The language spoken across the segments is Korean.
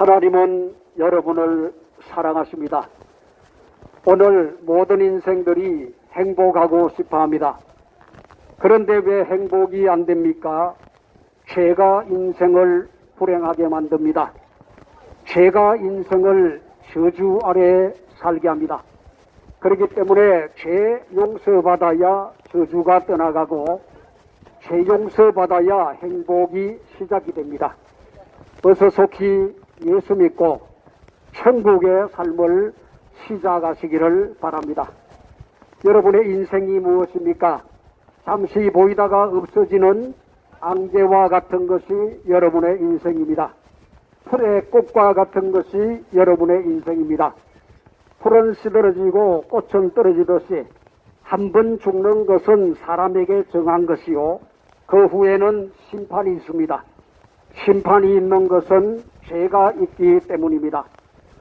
하나님은 여러분을 사랑하십니다. 오늘 모든 인생들이 행복하고 싶어 합니다. 그런데 왜 행복이 안 됩니까? 죄가 인생을 불행하게 만듭니다. 죄가 인생을 저주 아래 살게 합니다. 그렇기 때문에 죄 용서받아야 저주가 떠나가고 죄 용서받아야 행복이 시작이 됩니다. 어서 속히 예수 믿고 천국의 삶을 시작하시기를 바랍니다. 여러분의 인생이 무엇입니까? 잠시 보이다가 없어지는 앙제와 같은 것이 여러분의 인생입니다. 풀의 꽃과 같은 것이 여러분의 인생입니다. 풀은 시들어지고 꽃은 떨어지듯이 한 번 죽는 것은 사람에게 정한 것이요. 그 후에는 심판이 있습니다. 심판이 있는 것은 죄가 있기 때문입니다.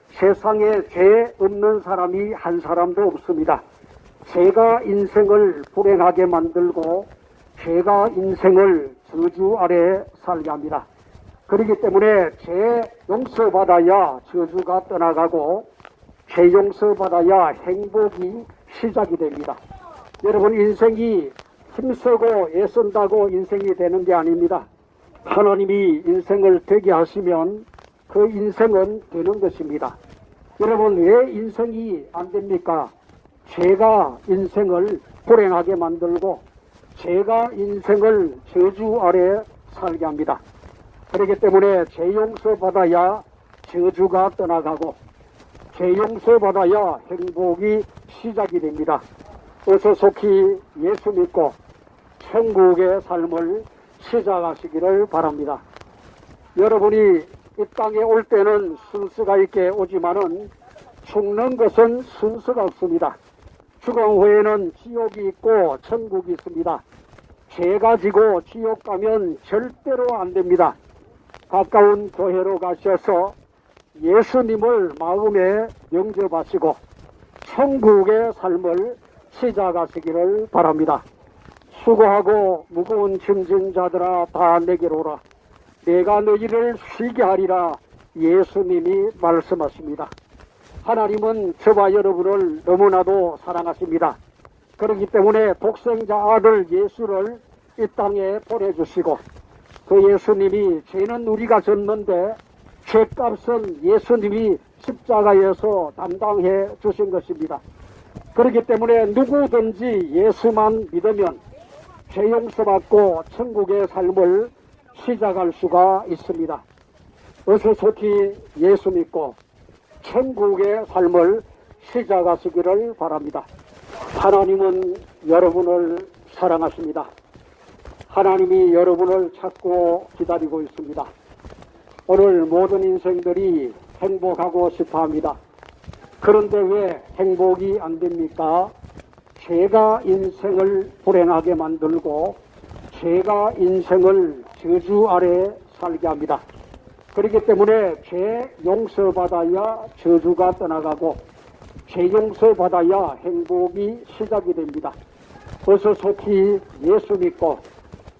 세상에 죄 없는 사람이 한 사람도 없습니다. 죄가 인생을 불행하게 만들고 죄가 인생을 저주 아래 살게 합니다. 그렇기 때문에 죄 용서받아야 저주가 떠나가고 죄 용서받아야 행복이 시작이 됩니다. 여러분 인생이 힘쓰고 애쓴다고 인생이 되는 게 아닙니다. 하나님이 인생을 되게 하시면 그 인생은 되는 것입니다. 여러분 왜 인생이 안 됩니까? 죄가 인생을 불행하게 만들고 죄가 인생을 저주 아래 살게 합니다. 그렇기 때문에 죄 용서 받아야 저주가 떠나가고 죄 용서 받아야 행복이 시작이 됩니다. 어서 속히 예수 믿고 천국의 삶을 시작하시기를 바랍니다. 여러분이 이 땅에 올 때는 순서가 있게 오지만은 죽는 것은 순서가 없습니다. 죽음 후에는 지옥이 있고 천국이 있습니다. 죄 가지고 지옥 가면 절대로 안 됩니다. 가까운 교회로 가셔서 예수님을 마음에 영접하시고 천국의 삶을 시작하시기를 바랍니다. 수고하고 무거운 짐진 자들아 다 내게로 오라. 내가 너희를 쉬게 하리라 예수님이 말씀하십니다. 하나님은 저와 여러분을 너무나도 사랑하십니다. 그렇기 때문에 독생자 아들 예수를 이 땅에 보내주시고 그 예수님이 죄는 우리가 졌는데 죄값은 예수님이 십자가에서 담당해 주신 것입니다. 그렇기 때문에 누구든지 예수만 믿으면 죄 용서받고 천국의 삶을 시작할 수가 있습니다. 어서 속히 예수 믿고 천국의 삶을 시작하시기를 바랍니다. 하나님은 여러분을 사랑하십니다. 하나님이 여러분을 찾고 기다리고 있습니다. 오늘 모든 인생들이 행복하고 싶어 합니다. 그런데 왜 행복이 안 됩니까? 죄가 인생을 불행하게 만들고 죄가 인생을 저주 아래 살게 합니다. 그렇기 때문에 죄 용서받아야 저주가 떠나가고 죄 용서받아야 행복이 시작이 됩니다. 어서 속히 예수 믿고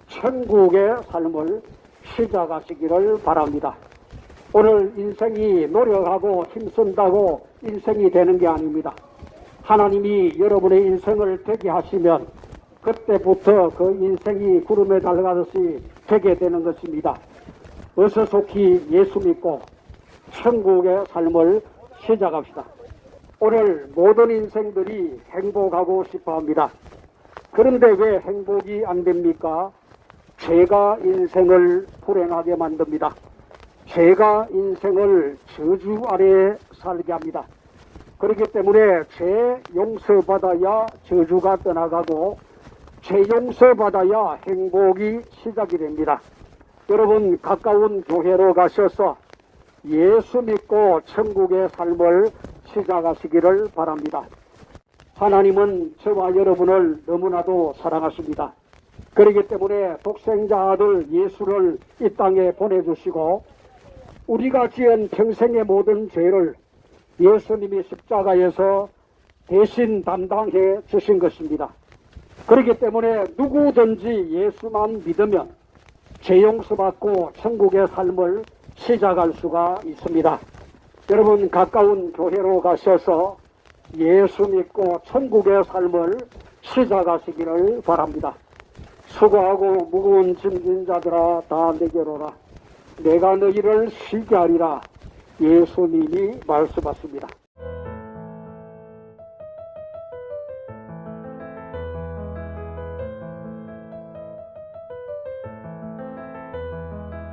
천국의 삶을 시작하시기를 바랍니다. 오늘 인생이 노력하고 힘쓴다고 인생이 되는 게 아닙니다. 하나님이 여러분의 인생을 되게 하시면 그때부터 그 인생이 구름에 달려가듯이 되게 되는 것입니다. 어서 속히 예수 믿고 천국의 삶을 시작합시다. 오늘 모든 인생들이 행복하고 싶어 합니다. 그런데 왜 행복이 안 됩니까? 죄가 인생을 불행하게 만듭니다. 죄가 인생을 저주 아래 살게 합니다. 그렇기 때문에 죄 용서받아야 저주가 떠나가고 죄 용서받아야 행복이 시작이 됩니다. 여러분 가까운 교회로 가셔서 예수 믿고 천국의 삶을 시작하시기를 바랍니다. 하나님은 저와 여러분을 너무나도 사랑하십니다. 그렇기 때문에 독생자 아들 예수를 이 땅에 보내주시고 우리가 지은 평생의 모든 죄를 예수님이 십자가에서 대신 담당해 주신 것입니다. 그렇기 때문에 누구든지 예수만 믿으면 죄 용서받고 천국의 삶을 시작할 수가 있습니다. 여러분 가까운 교회로 가셔서 예수 믿고 천국의 삶을 시작하시기를 바랍니다. 수고하고 무거운 짐진 자들아 다 내게로 라. 내가 너희를 쉬게 하리라. 예수님이 말씀하십니다.